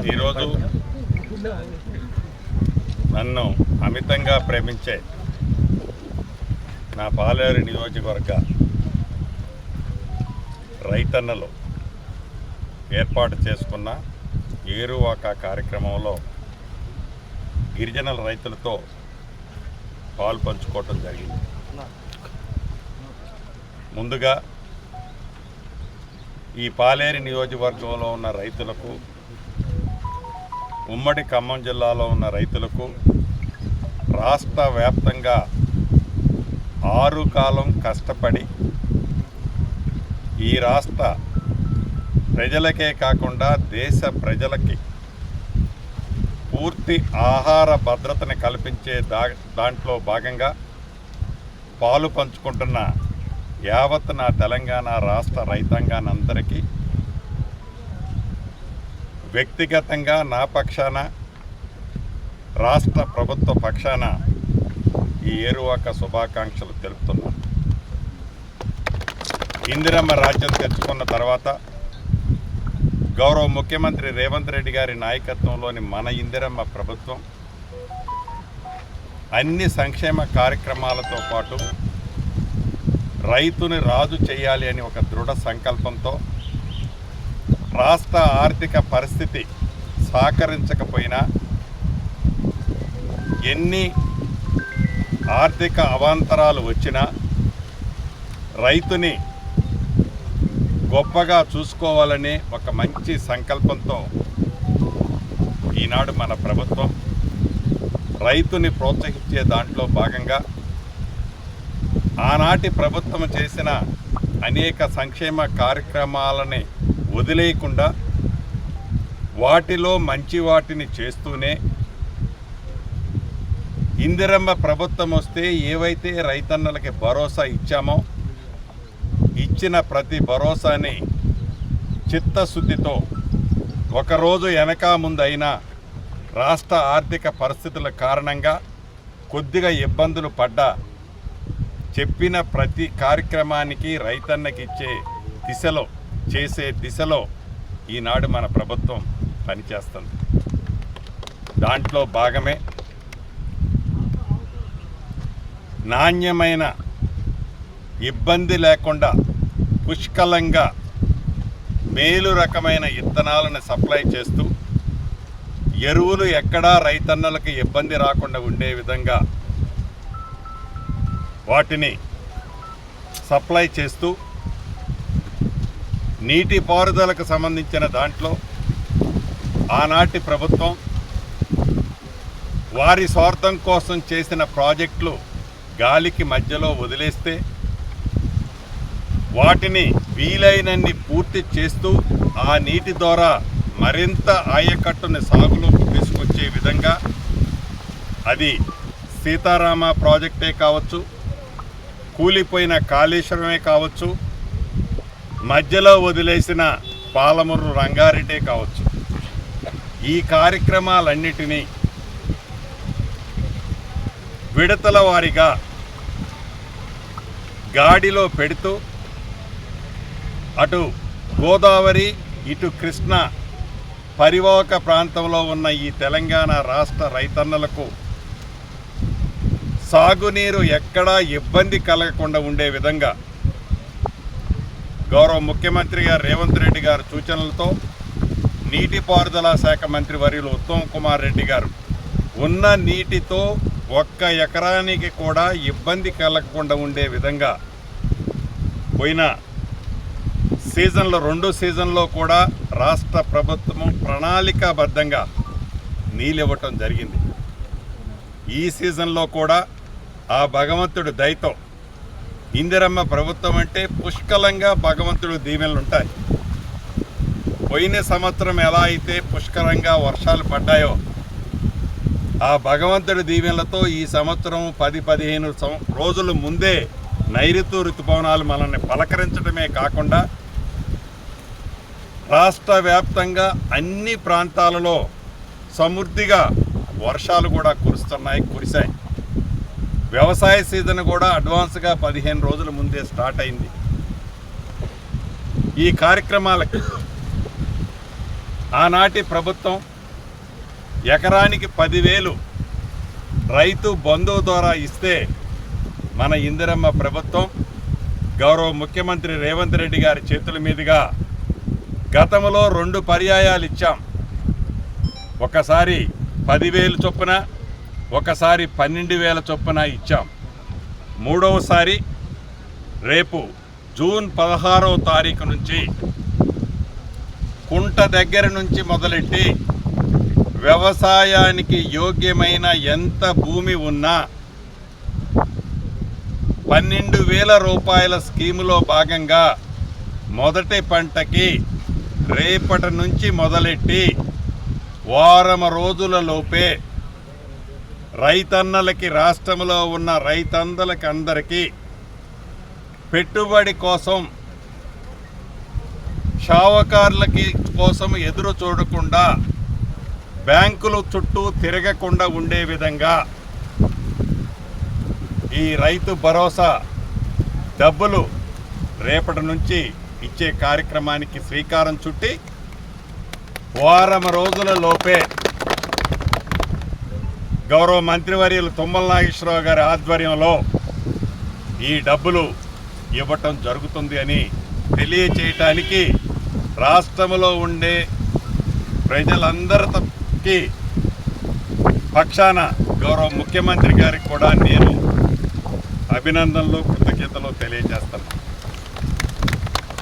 ఈరోజు నన్ను అమితంగా ప్రేమించే నా పాలేరు నియోజకవర్గ రైతన్నలు ఏర్పాటు చేసుకున్న ఏరువాక కార్యక్రమంలో గిరిజనుల రైతులతో పాలు పంచుకోవటం జరిగింది. ముందుగా ఈ పాలేరు నియోజకవర్గంలో ఉన్న రైతులకు ఉమ్మడి ఖమ్మం జిల్లాలో ఉన్న రైతులకు రాష్ట్ర వ్యాప్తంగా ఆరు కాలం కష్టపడి ఈ రాష్ట్ర ప్రజలకే కాకుండా దేశ ప్రజలకి పూర్తి ఆహార భద్రతని కల్పించే దా దాంట్లో భాగంగా పాలు పంచుకుంటున్న యావత్ నా తెలంగాణ రాష్ట్ర రైతాంగానందరికీ వ్యక్తిగతంగా నా పక్షాన రాష్ట్ర ప్రభుత్వ పక్షాన ఈ ఏరువాక శుభాకాంక్షలు తెలుపుతున్నాను. ఇందిరమ్మ రాజ్యం తెచ్చుకున్న తర్వాత గౌరవ ముఖ్యమంత్రి రేవంత్ రెడ్డి గారి నాయకత్వంలోని మన ఇందిరమ్మ ప్రభుత్వం అన్ని సంక్షేమ కార్యక్రమాలతో పాటు రైతుని రాజు చేయాలి అని ఒక దృఢ సంకల్పంతో రాష్ట్ర ఆర్థిక పరిస్థితి సహకరించకపోయినా ఎన్ని ఆర్థిక అవాంతరాలు వచ్చినా రైతుని గొప్పగా చూసుకోవాలనే ఒక మంచి సంకల్పంతో ఈనాడు మన ప్రభుత్వం రైతుని ప్రోత్సహించే దాంట్లో భాగంగా ఆనాటి ప్రభుత్వం చేసిన అనేక సంక్షేమ కార్యక్రమాలని వదిలేయకుండా వాటిలో మంచి వాటిని చేస్తూనే ఇందిరమ్మ ప్రభుత్వం వస్తే ఏవైతే రైతన్నలకి భరోసా ఇచ్చామో ఇచ్చిన ప్రతి భరోసాని చిత్తశుద్ధితో ఒకరోజు వెనక ముందైనా రాష్ట్ర ఆర్థిక పరిస్థితుల కారణంగా కొద్దిగా ఇబ్బందులు పడ్డా చెప్పిన ప్రతి కార్యక్రమానికి రైతన్నకి ఇచ్చే దిశలో చేసే దిశలో ఈనాడు మన ప్రభుత్వం పనిచేస్తుంది. దాంట్లో భాగమే నాణ్యమైన ఇబ్బంది లేకుండా పుష్కలంగా మేలు రకమైన ఇత్తనాలను సప్లై చేస్తూ ఎరువులు ఎక్కడా రైతన్నలకు ఇబ్బంది రాకుండా ఉండే విధంగా వాటిని సప్లై చేస్తూ నీటి పారుదలకు సంబంధించిన దాంట్లో ఆనాటి ప్రభుత్వం వారి స్వార్థం కోసం చేసిన ప్రాజెక్టులు గాలికి మధ్యలో వదిలేస్తే వాటిని వీలైనన్ని పూర్తి చేస్తూ ఆ నీటి ద్వారా మరింత ఆయకట్టుని సాగులోకి తీసుకొచ్చే విధంగా అది సీతారామ ప్రాజెక్టే కావచ్చు కూలిపోయిన కాళేశ్వరమే కావచ్చు మధ్యలో వదిలేసిన పాలమూరు రంగారెడ్డే కావచ్చు. ఈ కార్యక్రమాలన్నిటినీ విడతల వారిగా గాడిలో పెడుతూ అటు గోదావరి ఇటు కృష్ణ పరివాహక ప్రాంతంలో ఉన్న ఈ తెలంగాణ రాష్ట్ర రైతన్నలకు సాగునీరు ఎక్కడా ఇబ్బంది కలగకుండా ఉండే విధంగా గౌరవ ముఖ్యమంత్రి గారు రేవంత్ రెడ్డి గారి సూచనలతో నీటిపారుదల శాఖ మంత్రి వర్యులు ఉత్తమ్ కుమార్ రెడ్డి గారు ఉన్న నీటితో ఒక్క ఎకరానికి కూడా ఇబ్బంది కలగకుండా ఉండే విధంగా పోయిన సీజన్లో రెండు సీజన్లో కూడా రాష్ట్ర ప్రభుత్వం ప్రణాళికాబద్ధంగా నీళ్ళు ఇవ్వటం జరిగింది. ఈ సీజన్లో కూడా ఆ భగవంతుడు దయతో ఇందిరమ్మ ప్రభుత్వం అంటే పుష్కలంగా భగవంతుడు దీవెనలు ఉంటాయి. పోయిన సంవత్సరం ఎలా అయితే పుష్కలంగా వర్షాలు పడ్డాయో ఆ భగవంతుడి దీవెనలతో ఈ సంవత్సరం పది పదిహేను రోజుల ముందే నైరుతు ఋతుపవనాలు మనల్ని పలకరించడమే కాకుండా రాష్ట్ర వ్యాప్తంగా అన్ని ప్రాంతాలలో సమృద్ధిగా వర్షాలు కూడా కురుస్తున్నాయి కురిశాయి. వ్యవసాయ సీజన్ కూడా అడ్వాన్స్గా పదిహేను రోజుల ముందే స్టార్ట్ అయింది. ఈ కార్యక్రమాలకి ఆనాటి ప్రభుత్వం ఎకరానికి పదివేలు రైతు బంధువు ద్వారా ఇస్తే మన ఇందిరమ్మ ప్రభుత్వం గౌరవ ముఖ్యమంత్రి రేవంత్ రెడ్డి గారి చేతుల మీదుగా గతంలో రెండు పర్యాయాలు ఇచ్చాం. ఒకసారి పదివేలు చొప్పున ఒకసారి పన్నెండు వేల చొప్పున ఇచ్చాం. మూడవసారి రేపు జూన్ పదహారవ తారీఖు నుంచి కుంట దగ్గర నుంచి మొదలెట్టి వ్యవసాయానికి యోగ్యమైన ఎంత భూమి ఉన్నా పన్నెండు వేల రూపాయల స్కీములో భాగంగా మొదటి పంటకి రేపటి నుంచి మొదలెట్టి వారం రోజులలోపే రైతన్నలకి రాష్ట్రంలో ఉన్న రైతందలకి అందరికీ పెట్టుబడి కోసం షావకారులకి కోసం ఎదురు చూడకుండా బ్యాంకులు చుట్టూ తిరగకుండా ఉండే విధంగా ఈ రైతు భరోసా డబ్బులు రేపటి నుంచి ఇచ్చే కార్యక్రమానికి శ్రీకారం చుట్టి వారం రోజుల లోపే గౌరవ మంత్రివర్యులు తుమ్మల నాగేశ్వరరావు గారి ఆధ్వర్యంలో ఈ డబ్బులు ఇవ్వటం జరుగుతుంది అని తెలియచేయటానికి రాష్ట్రంలో ఉండే ప్రజలందరికీ పక్షాన గౌరవ ముఖ్యమంత్రి గారికి కూడా నేను అభినందనలు కృతజ్ఞతలు తెలియజేస్తున్నాను.